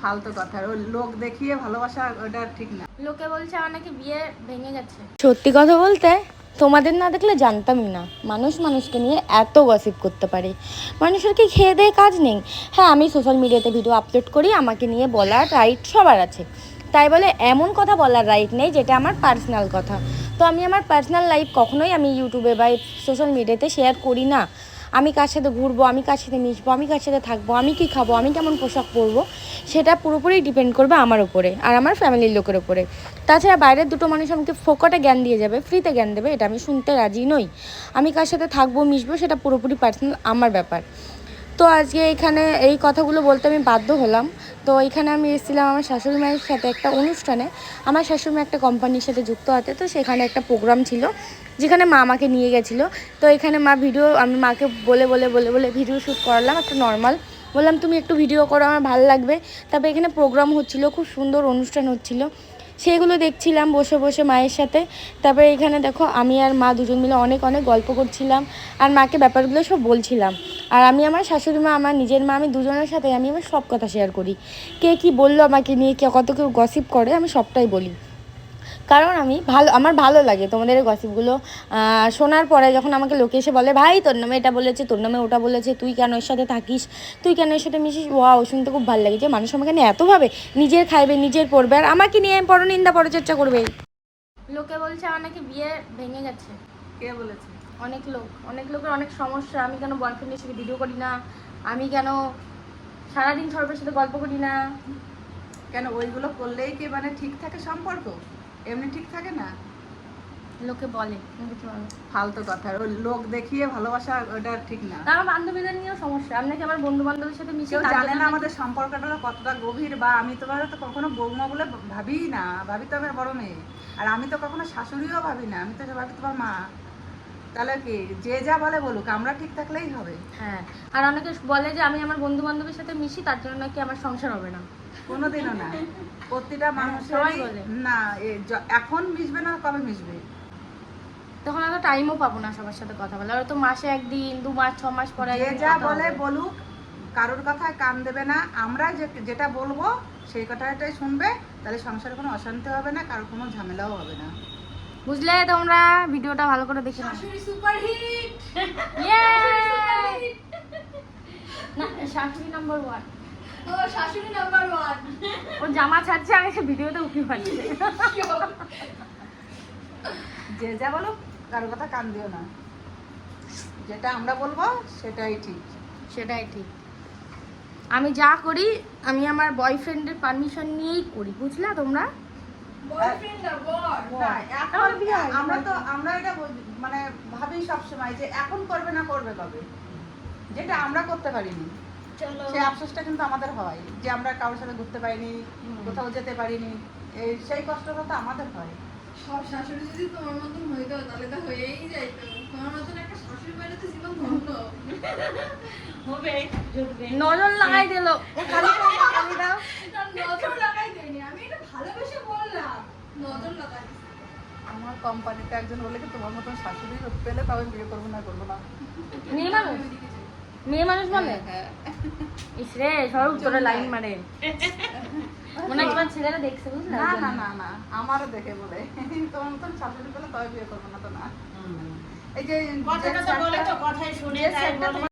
ফালতু কথা লোক দেখিয়ে ভালোবাসা ওটা ঠিক না। লোকে বলছে আমার নাকি বিয়ে ভেঙে গেছে। সত্যি কথা বলতে তোমাদের না দেখলে জানতামই না। মানুষ মানুষকে নিয়ে এত গসিপ করতে পারে। মানুষের কি খেয়ে দেয়ে কাজ নেই? হ্যাঁ আমি সোশ্যাল মিডিয়াতে ভিডিও আপলোড করি আমাকে নিয়ে বলার রাইট সবার আছে। তাই বলে এমন কথা বলার রাইট নেই যেটা আমার পার্সোনাল কথা। তো আমি আমার পার্সোনাল লাইফ কখনোই আমি ইউটিউবে বা সোশ্যাল মিডিয়াতে শেয়ার করি না। আমি কার সাথে ঘুরবো আমি কার সাথে মিশবো আমি কার সাথে থাকব আমি কি খাব আমি কেমন পোশাক পরবো? সেটা পুরোপুরি ডিপেন্ড করবে আমার উপরে আর আমার ফ্যামিলির লোকের উপরে। তাছাড়া বাইরের দুটো মানুষ আমাকে ফোকটে জ্ঞান দিয়ে যাবে ফ্রিতে জ্ঞান দেবে, এটা আমি শুনতে রাজি নই। আমি কার সাথে থাকব, মিশবো, সেটা পুরোপুরি পার্সোনাল আমার ব্যাপার। তো আজকে এখানে এই কথাগুলো বলতে আমি বাধ্য হলাম। তো এখানে আমি এসেছিলাম আমার শাশুড়ি মায়ের সাথে একটা অনুষ্ঠানে। আমার শাশুড়ি মা একটা কোম্পানির সাথে যুক্ত আছে, তো সেখানে একটা প্রোগ্রাম ছিল, যেখানে মা আমাকে নিয়ে গেছিল। তো এখানে মা ভিডিও আমি মাকে বলে বলে বলে বলে ভিডিও শ্যুট করালাম, একটা নর্মাল বললাম, তুমি একটু ভিডিও করো, আমার ভালো লাগবে। তারপরে এখানে প্রোগ্রাম হচ্ছিল, খুব সুন্দর অনুষ্ঠান হচ্ছিল। সেগুলো দেখছিলাম বসে বসে মায়ের সাথে। তারপরে এখানে দেখো, আমি আর মা দুজন মিলে অনেক অনেক গল্প করছিলাম। আর মাকে ব্যাপারগুলো সব বলছিলাম। আর আমি আমার শাশুড়ি মা, আমার নিজের মা, আমি দুজনের সাথে আমি আমার সব কথা শেয়ার করি। কে কি বলল আমাকে নিয়ে, কে কত কেউ গসিপ করে, আমি সবটাই বলি। কারণ আমি ভালো আমার ভালো লাগে তোমাদের গসিপগুলো শোনার পরে যখন আমাকে লোকে এসে বলে ভাই তোর নামে এটা বলেছে তোর নামে ওটা বলেছে তুই কেন এর সাথে থাকিস? তুই কেন এর সাথে মিশিস? ওয়াও শুনতে খুব ভালো লাগে। যে মানুষ আমাকে নিয়ে এতভাবে নিজের খাইবে নিজের পড়বে আর আমাকে নিয়ে পরনিন্দা পরচর্চা করবে। লোকে বলছে আমার নাকি বিয়ে ভেঙে গেছে। কে বলেছে? অনেক লোক অনেক লোকের অনেক সমস্যা। আমি কেন বয়ফ্রেন্ডের সাথে ভিডিও করি না? আমি কেন সারাদিন সর্বের সাথে গল্প করি না? কেন? ওইগুলো করলেই কি মানে ঠিক থাকে সম্পর্ক? এমনি ঠিক থাকে না? লোকে বলে। ফালতু কথা। ওই লোক দেখিয়ে ভালোবাসা ওটা ঠিক না। তার আমার বান্ধবীদের নিয়েও সমস্যা। আমি নাকি আমার বন্ধু বান্ধবের সাথে মিশে? কেউ জানে না আমাদের সম্পর্কটা কতটা গভীর বা আমি তোমার তো কখনো বৌমা বলে ভাবিই না। ভাবি তো আমার বড় মেয়ে। আর আমি তো কখনো শাশুড়িও ভাবি না। আমি তো ভাবি তোমার মা। তাহলে কি? যে যা বলে বলুক আমরা ঠিক থাকলেই হবে। হ্যাঁ আর অনেকে বলে যে আমি আমার বন্ধু বান্ধবের সাথে মিশি তার জন্য নাকি আমার সংসার হবে না? কোনোদিনও না। প্রতিটা সবাই বলে। না এখন মিশবে না কবে মিশবে? তখন টাইমও পাবো না সবার সাথে কথা বলে তো মাসে একদিন দু মাস ছ মাস পরে যে যা বলে বলুক কারোর কথায় কান দেবে না। আমরা যেটা বলব সেই কথাটাই শুনবে। তাহলে সংসারে কোনো অশান্তি হবে না কারোর কোনো ঝামেলাও হবে না। বুঝলে তোমরা? ভিডিওটা ভালো করে দেখে নাও! না শাশুড়ি নাম্বার ওয়ান ও জামা ছাড়ছে আমি সে ভিডিওতে উঠে পাচ্ছি যে যা বলুক কারোর কথা কান দিও না। যেটা আমরা বলব সেটাই ঠিক। সেটাই ঠিক। আমি যা করি আমি আমার বয়ফ্রেন্ডের পারমিশন নিয়েই করি বুঝলা তোমরা? আমরা তো আমরা এটা মানে ভাবি সবসময় যে এখন করবে না করবে কবে? যেটা আমরা করতে পারিনি। সেই আফসোসটা কিন্তু আমাদের হয় যে আমরা কারোর সাথে ঘুরতে পারিনি কোথাও যেতে পারিনি এই সেই কষ্টটা তো আমাদের হয়। সব শাশুড়ি যদি তোমার মতন হইতো তাহলে তো হয়েই যাইতো তোমার মতন একটা শাশুড়ি বাইরে তো জীবন ধন্য। নজর লাগাই দিল। খালি খালি দাও। নজর লাগাই দেয়নি আমি এটা ভালোবেসে আমার কোম্পানিতে একজন বলে কি তোমার মতন শাশুড়ি পেলে তবে বিয়ে করব না করব না। মেয়ে মানুষ? মেয়ে মানুষ বলে ইস রে সব উত্তরে লাইন মারে। মনে হয় তোমার ছেলেরা দেখছে বুঝলা? না না না না আমারও দেখে বলে। তোমার মতন শাশুড়ি পেলে তবে বিয়ে করব না তো না। এই যে যে set টা- যে set টা তোমার